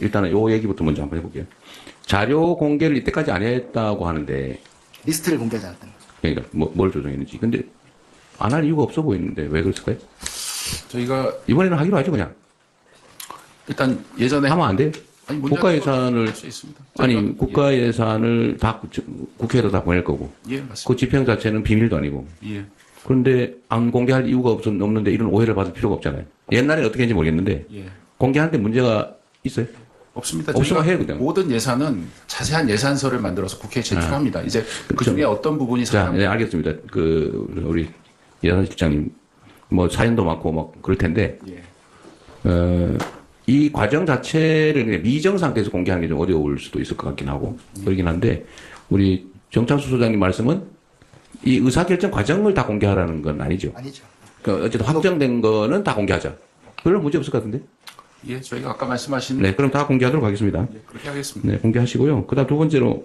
일단은 요 얘기부터 먼저 한번 해볼게요. 자료 공개를 이때까지 안 했다고 하는데, 리스트를 공개하지 않았다는 거죠. 그러니까 뭐, 뭘 조정했는지. 근데 안 할 이유가 없어 보이는데 왜 그랬을까요? 저희가 이번에는 하기로 하죠, 그냥. 일단 예전에 하면 안 돼요? 아니, 문제 국가 예산을, 할수 있습니다. 아니, 저희가- 국가 예산을 다 국- 국회로 다 보낼 거고, 예, 예 맞습니다. 그 집행 자체는 비밀도 아니고, 예. 그런데 안 공개할 이유가 없, 없는데 이런 오해를 받을 필요가 없잖아요. 옛날에 어떻게 했는지 모르겠는데, 예. 공개하는데 문제가 있어요? 없습니다. 없으면 해요, 그냥. 모든 예산은 자세한 예산서를 만들어서 국회에 제출합니다. 이제 그 중에 어떤 부분이 자, 네, 알겠습니다. 그, 우리 예산실장님, 뭐 사연도 많고 뭐 그럴 텐데, 예. 어, 이 과정 자체를 미정 상태에서 공개하는 게 좀 어려울 수도 있을 것 같긴 하고, 그러긴 한데, 우리 정창수 소장님 말씀은 이 의사결정 과정을 다 공개하라는 건 아니죠. 아니죠. 그 어쨌든 확정된 거는 다 공개하자. 별로 문제 없을 것 같은데? 예, 저희가 아까 말씀하신 네, 그럼 다 공개하도록 하겠습니다. 예, 그렇게 하겠습니다. 네, 공개하시고요. 그 다음 두 번째로,